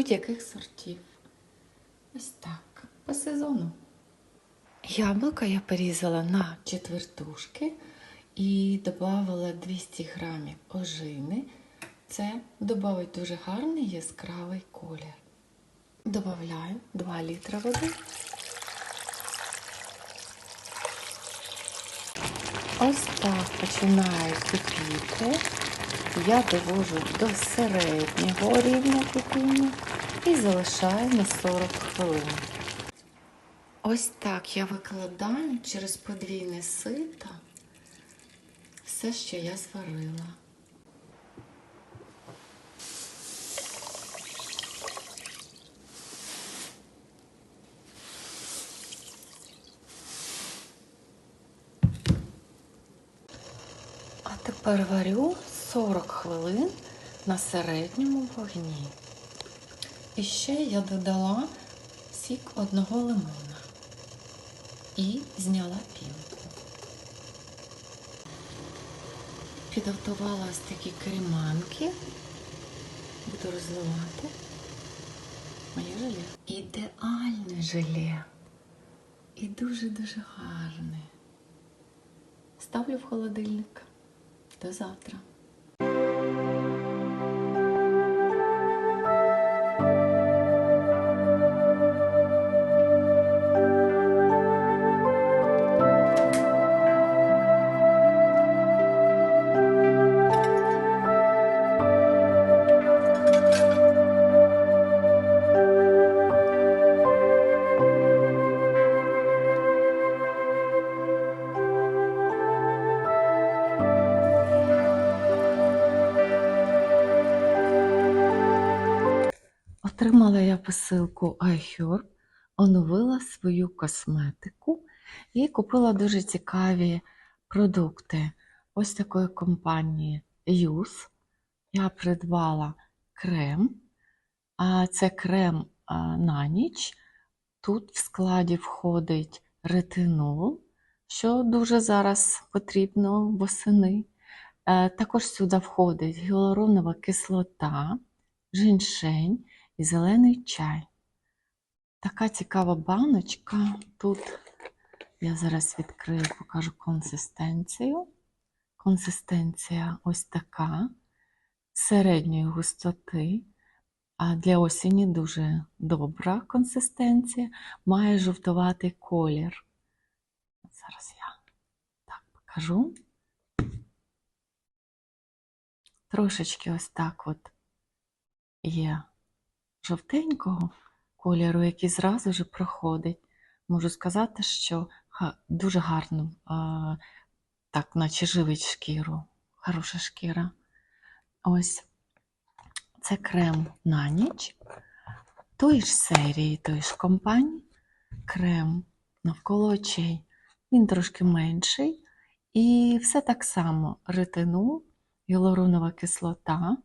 будь-яких сортів. Ось так, по сезону. Яблука я порізала на четвертушки і додавала 200 грамів ожини. Це додавить дуже гарний яскравий колір. Добавляю 2 літра води. Ось так починає кипіти. Я довожу до середнього рівня кипіння і залишаю на 40 хвилин. Ось так я викладаю через подвійне сито все, що я зварила. А тепер варю 40 хвилин на середньому вогні. І ще я додала сік одного лимона і зняла пінку. Підготувала ось такі креманки. Буду розливати моє желе. Ідеальне желе. І дуже-дуже гарне. Ставлю в холодильник. До завтра. Отримала я посилку iHerb, оновила свою косметику і купила дуже цікаві продукти. Ось такої компанії Юз. Я придбала крем. А це крем на ніч. Тут в складі входить ретинол, що дуже зараз потрібно восени. Е, Також сюди входить гіалуронова кислота, женьшень і зелений чай. Така цікава баночка. Тут я зараз відкрию, покажу консистенцію. Консистенція ось така, середньої густоти. А для осені дуже добра консистенція, має жовтуватий колір. Зараз я так покажу. Трошечки ось так от є жовтенького кольору, який зразу ж проходить. Можу сказати, що дуже гарно, так, наче живить шкіру. Хороша шкіра. Ось це крем на ніч. Тої ж серії, тої ж компанії. Крем навколо очей. Він трошки менший. І все так само: ретинол, гіалуронова кислота.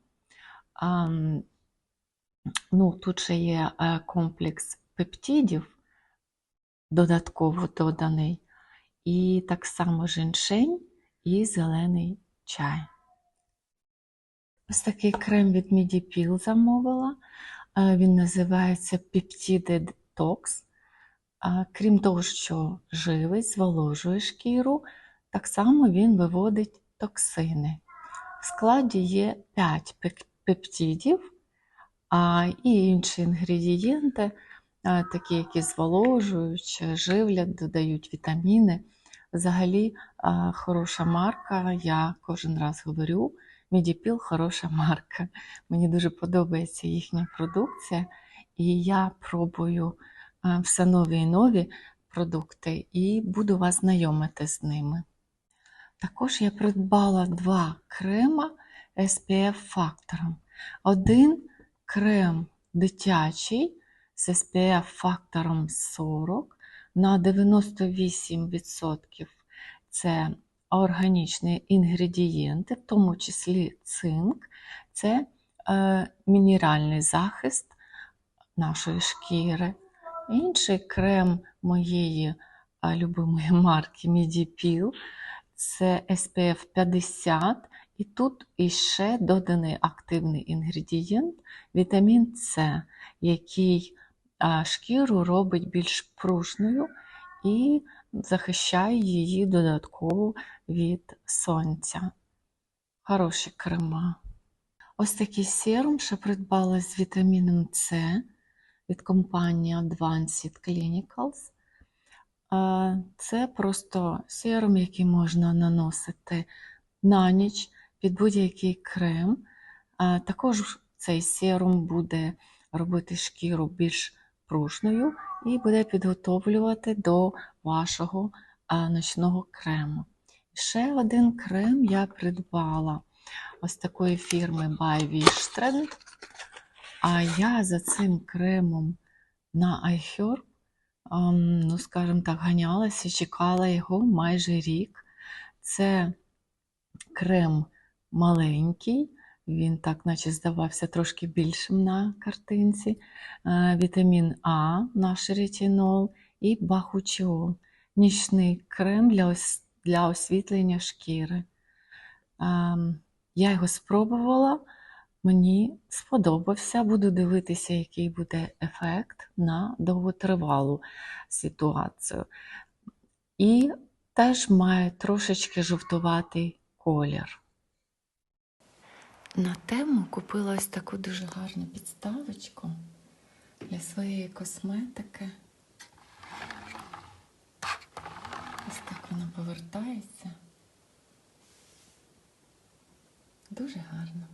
Ну, тут ще є е, комплекс пептидів, додатково доданий, і так само женьшень і зелений чай. Ось такий крем від Midipil замовила. Е, Він називається Peptide Detox. Крім того, що живить, зволожує шкіру, так само він виводить токсини. В складі є 5 пептидів, і інші інгредієнти, а, такі, які зволожують, живлять, додають вітаміни. Взагалі а, хороша марка, я кожен раз говорю, Медіпіл хороша марка. Мені дуже подобається їхня продукція, і я пробую все нові і нові продукти і буду вас знайомити з ними. Також я придбала два крема SPF фактором. Один крем дитячий з SPF фактором 40 на 98% це органічні інгредієнти, в тому числі цинк, це е, мінеральний захист нашої шкіри. Інший крем моєї любимої марки Medipil це SPF 50 І тут іще доданий активний інгредієнт вітамін С, який шкіру робить більш пружною і захищає її додатково від сонця. Хороші крема. Ось такий серум ще придбала з вітаміном С від компанії Advanced Clinicals. Це просто серум, який можна наносити на ніч під будь-який крем. Також цей серум буде робити шкіру більш пружною і буде підготовлювати до вашого ночного крему. Ще один крем я придбала ось такої фірми By Wishtrend. А я за цим кремом на iHerb, ну, скажімо так, ганялася, чекала його майже рік. Це крем маленький, він так, наче здавався трошки більшим на картинці. Е, Вітамін А, наш ретинол і бахучіол. Нічний крем для, ос- для освітлення шкіри. Ем, Я його спробувала, мені сподобався. Буду дивитися, який буде ефект на довготривалу ситуацію. І теж має трошечки жовтуватий колір. На тему купила ось таку дуже гарну підставочку для своєї косметики. Ось так вона повертається. Дуже гарно.